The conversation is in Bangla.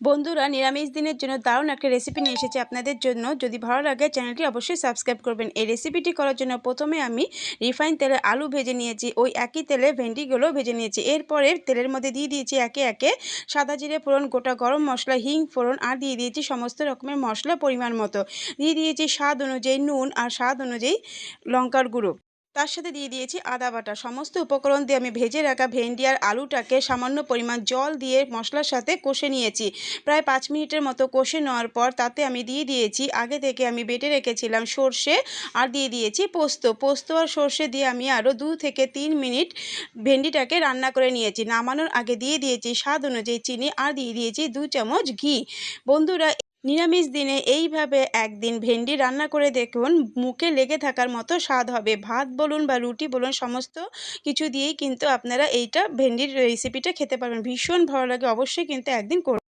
বন্ধুরা, নিরামিষ দিনের জন্য দারুণ একটা রেসিপি নিয়ে এসেছি আপনাদের জন্য। যদি ভালো লাগে, চ্যানেলটি অবশ্যই সাবস্ক্রাইব করবেন। এই রেসিপিটি করার জন্য প্রথমে আমি রিফাইন তেলে আলু ভেজে নিয়েছি। ওই একই তেলে ভেন্ডিগুলো ভেজে নিয়েছি। এরপরে তেলের মধ্যে দিয়ে দিয়েছি একে একে সাদা জিরে ফোড়ন, গোটা গরম মশলা, হিং ফোড়ন, আর দিয়ে দিয়েছি সমস্ত রকমের মশলা পরিমাণ মতো। দিয়ে দিয়েছি স্বাদ অনুযায়ী নুন আর স্বাদ অনুযায়ী লঙ্কার গুঁড়ো। তার সাথে দিয়ে দিয়েছি আদা বাটা। সমস্ত উপকরণ দিয়ে আমি ভেজে রাখা ভেন্ডি আর আলুটাকে সামান্য পরিমাণ জল দিয়ে মশলার সাথে কষে নিয়েছি। প্রায় পাঁচ মিনিটের মতো কষে নেওয়ার পর তাতে আমি দিয়ে দিয়েছি, আগে থেকে আমি বেটে রেখেছিলাম সর্ষে আর দিয়ে দিয়েছি পোস্ত। পোস্ত আর সর্ষে দিয়ে আমি আরও দু থেকে তিন মিনিট ভেন্ডিটাকে রান্না করে নিয়েছি। নামানোর আগে দিয়ে দিয়েছি স্বাদ অনুযায়ী চিনি আর দিয়ে দিয়েছি দু চামচ ঘি। বন্ধুরা নিরামিষ দিনে এইভাবে একদিন ভেন্ডি রান্না করে দেখুন, মুখে লেগে থাকার মতো স্বাদ হবে। ভাত বলুন বা রুটি বলুন, সমস্ত কিছু দিয়েই কিন্তু আপনারা এইটা ভেন্ডির রেসিপিটা খেতে পারবেন। ভীষণ ভালো লাগে, অবশ্যই কিন্তু একদিন করুন।